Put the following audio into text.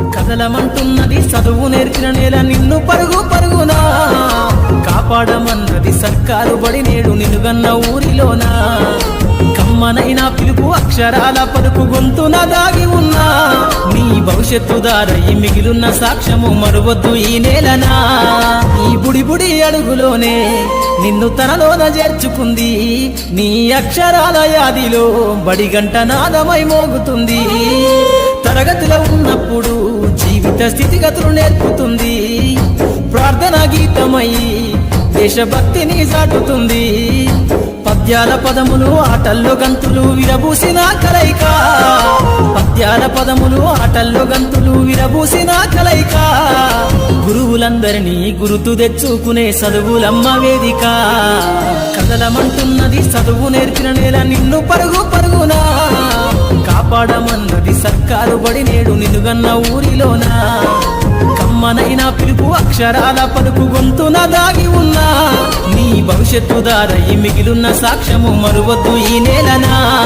కదలమంటున్నది చదువు నేర్చిన నేల నిన్ను పరుగు పరుగునా. కాపాడమన్నది సర్కారు బడి నేడు నిలుగన్న ఊరిలోనా. కమ్మనైనా పిలుపు అక్షరాల పలుకు గొంతున దాగి ఉన్నా. నీ భవిష్యత్తు దారయి మిగిలున్న సాక్ష్యము మరువద్దు ఈ నేలనా. ఈ బుడి బుడి అడుగులోనే నిన్ను తనలోన చేర్చుకుంది. నీ అక్షరాల యాదిలో బడిగంట నాదమై మోగుతుంది. జీవిత స్థితిగతులు నేర్పుతుంది. ప్రార్థన గీతమై దేశభక్తిని సాటుతుంది పద్యాల పదములు ఆటల్లో గంతులు విరబూసిన కలయిక. పద్యాల పదములు ఆటల్లో గంతులు విరబూసిన కలయిక. గురువులందరినీ గురుతు తెచ్చుకునే చదువులమ్మ వేదిక. కదలమంటున్నది చదువు నేర్పిన నేల నిన్ను పరుగు పరుగునా. కాపాడమన్న కారుబడి నేడు నిదుగన్న ఊరిలోనా. కమ్మనైనా పిలుపు అక్షరాల పలుకు గొంతున దాగి ఉన్నా. నీ భవిష్యత్తు దారయి మిగిలున్న సాక్ష్యము మరువద్దు ఈ నేలనా?